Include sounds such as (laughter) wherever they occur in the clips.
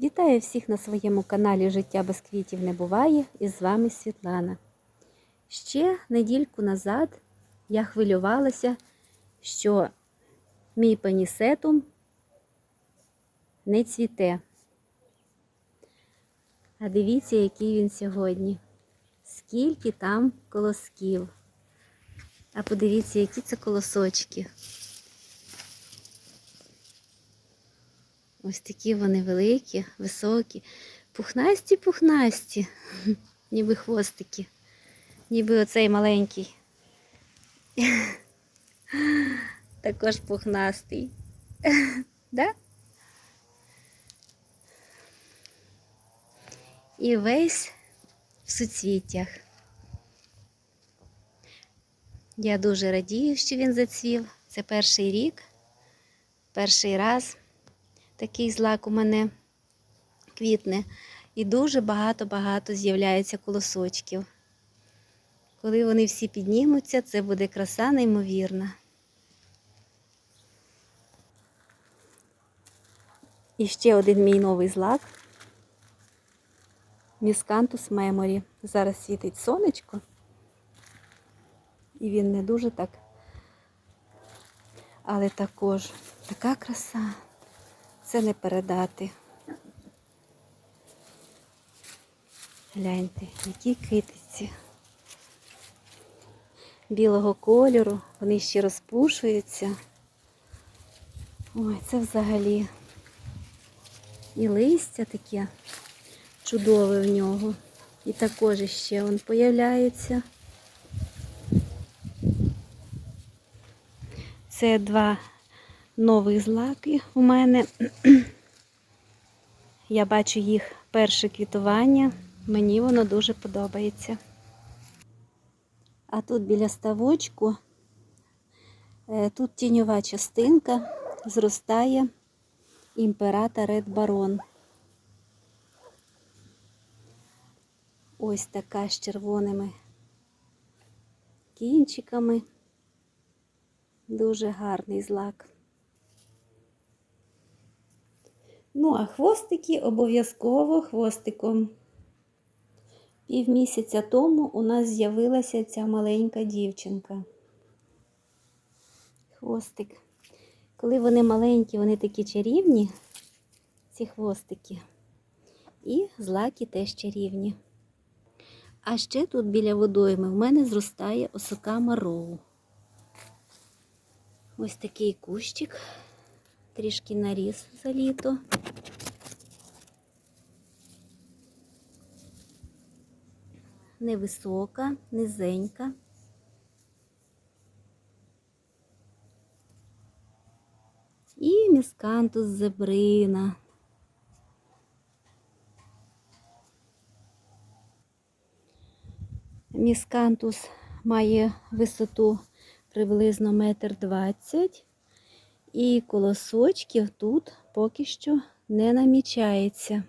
Вітаю всіх на своєму каналі Життя без квітів не буває і з вами Світлана. Ще недільку назад я хвилювалася, що мій панісетум не цвіте. А дивіться, який він сьогодні. Скільки там колосків. А подивіться, які це колосочки. Ось такі вони великі, високі, пухнасті, пухнасті, (laughs) ніби хвостики, ніби оцей маленький. (laughs) Також пухнастий. (laughs) да? І весь в суцвіттях. Я дуже радію, що він зацвів. Це перший рік, перший раз такий злак у мене квітне. І дуже багато-багато з'являється колосочків. Коли вони всі піднімуться, це буде краса неймовірна. І ще один мій новий злак. Міскантус Меморі. Зараз світить сонечко. І він не дуже так. Але також така краса. Це не передати. Гляньте, які китиці. Білого кольору, вони ще розпушуються. Ой, це взагалі. І листя таке чудове в нього. І також ще він появляється. Це два нових злаки у мене. Я бачу їх перше квітування. Мені воно дуже подобається. А тут біля ставочку, е, тут тіньова частинка зростає імперата Ред Барон. Ось така з червоними кінчиками. Дуже гарний злак. Ну, а хвостики обов'язково хвостиком. Півмісяця тому у нас з'явилася ця маленька дівчинка. Хвостик. Коли вони маленькі, вони такі чарівні, ці хвостики. І злаки теж чарівні. А ще тут біля водойми в мене зростає осока мароу. Ось такий кущик, трішки наріс за літо. Невисока, низенька. І міскантус зебрина. Міскантус має висоту приблизно метр двадцять, і колосочків тут поки що не намічається.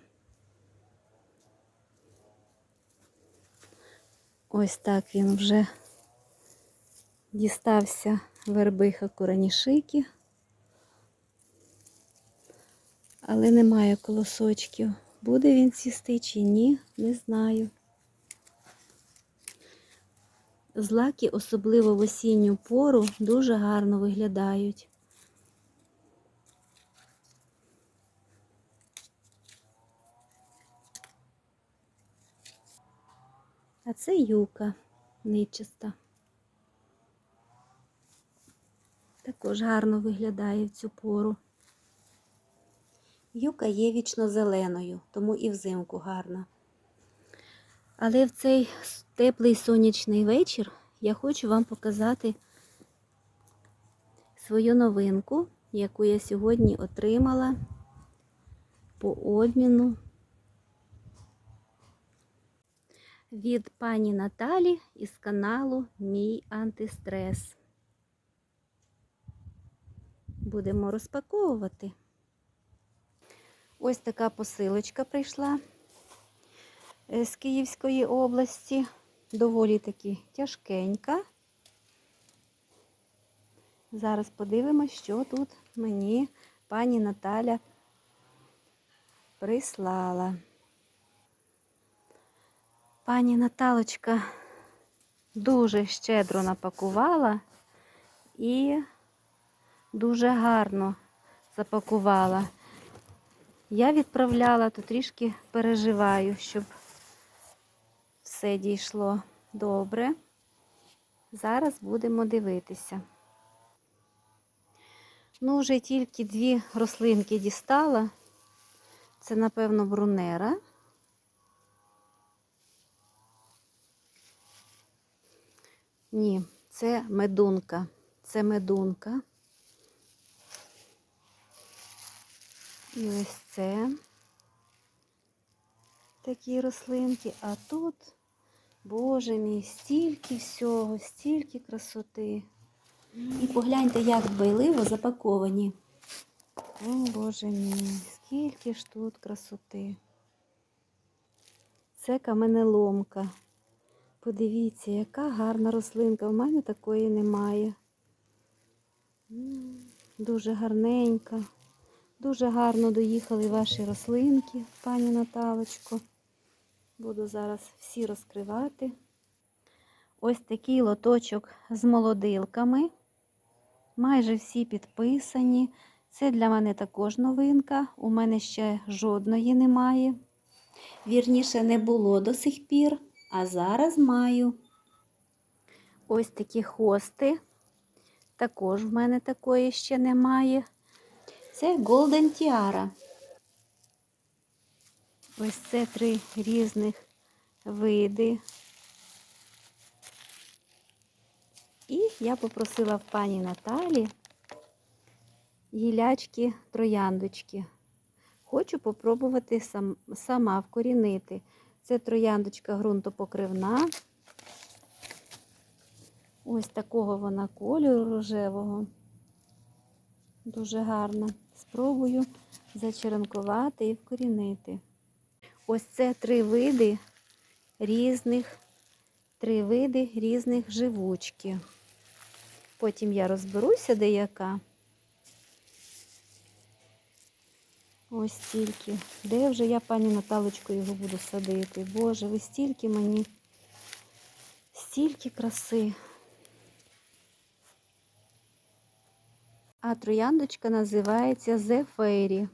Ось так він вже дістався вербиха куранішики, але немає колосочків. Буде він цісти чи ні, не знаю. Злаки, особливо в осінню пору, дуже гарно виглядають. А це юка нечиста. Також гарно виглядає в цю пору. Юка є вічно зеленою, тому і взимку гарна. Але в цей теплий сонячний вечір я хочу вам показати свою новинку, яку я сьогодні отримала по обміну від пані Наталі із каналу Мій антистрес. Будемо розпаковувати. Ось така посилочка прийшла з Київської області. Доволі таки тяжкенька. Зараз подивимось, що тут мені пані Наталя прислала. Пані Наталочка дуже щедро напакувала і дуже гарно запакувала. Я відправляла, то трішки переживаю, щоб все дійшло добре. Зараз будемо дивитися. Ну, вже тільки дві рослинки дістала. Це, напевно, брунера. Ні, це медунка. Це медунка. І ось це такі рослинки. А тут, боже мій, стільки всього, стільки красоти. І погляньте, як дбайливо запаковані. О, боже мій, скільки ж тут красоти. Це каменеломка. Подивіться, яка гарна рослинка. У мене такої немає. Дуже гарненька. Дуже гарно доїхали ваші рослинки, пані Наталочко. Буду зараз всі розкривати. Ось такий лоточок з молодилками. Майже всі підписані. Це для мене також новинка. У мене ще жодної немає. Вірніше, не було до сих пір, а зараз маю. Ось такі хости. Також в мене такої ще немає. Це Golden Tiara. Ось це три різних види. І я попросила в пані Наталі гілячки трояндочки. Хочу попробувати сам, сама вкорінити. Це трояндочка ґрунтопокривна. Ось такого вона кольору рожевого. Дуже гарна. Спробую зачеренкувати і вкорінити. Ось це три види різних, три види різних живучки. Потім я розберуся, де яка. Ось стільки. Де вже я, пані Наталочко, його буду садити? Боже, ви стільки мені, стільки краси. А трояндочка називається The Fairy.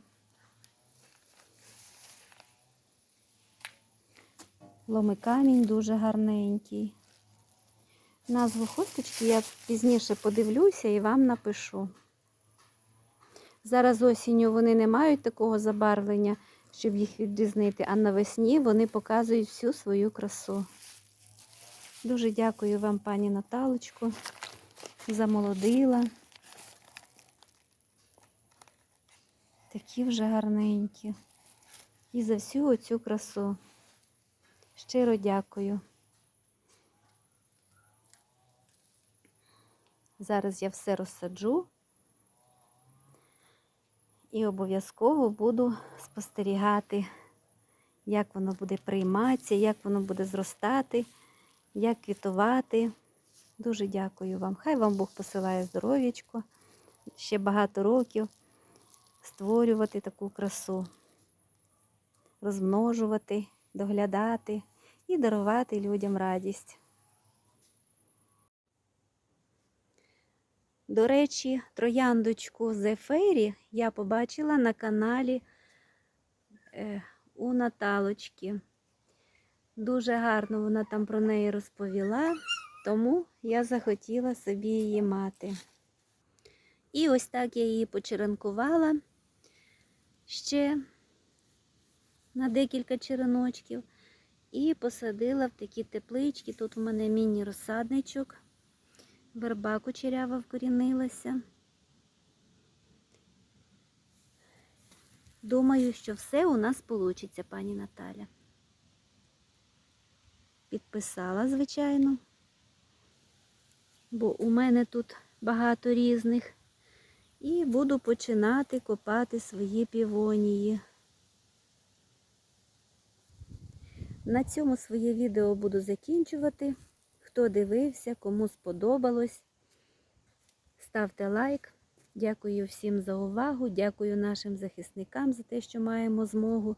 Ломикамінь дуже гарненький. Назву хусточки я пізніше подивлюся і вам напишу. Зараз осінню вони не мають такого забарвлення, щоб їх відрізнити, а навесні вони показують всю свою красу. Дуже дякую вам, пані Наталочко, замолодила. Такі вже гарненькі. І за всю оцю красу. Щиро дякую. Зараз я все розсаджу і обов'язково буду спостерігати, як воно буде прийматися, як воно буде зростати, як квітувати. Дуже дякую вам. Хай вам Бог посилає здоров'ячко, ще багато років створювати таку красу, розмножувати, доглядати і дарувати людям радість. До речі, трояндочку Зефері я побачила на каналі е, у Наталочки. Дуже гарно вона там про неї розповіла, тому я захотіла собі її мати. І ось так я її почеренкувала ще на декілька череночків і посадила в такі теплички. Тут у мене міні-розсадничок. Верба кучерява вкорінилася. Думаю, що все у нас вийде, пані Наталя. Підписала, звичайно, бо у мене тут багато різних. І буду починати копати свої півонії. На цьому своє відео буду закінчувати. Хто дивився, кому сподобалось, ставте лайк, Дякую всім за увагу. Дякую нашим захисникам за те, що маємо змогу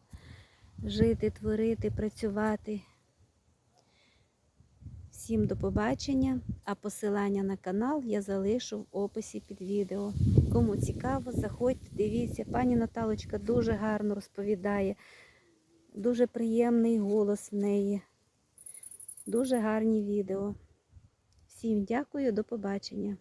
жити, творити, працювати. Всім до побачення, а посилання на канал я залишу в описі під відео. Кому цікаво, заходьте, дивіться. Пані Наталочка дуже гарно розповідає, дуже приємний голос в неї, дуже гарні відео. Всім дякую, до побачення.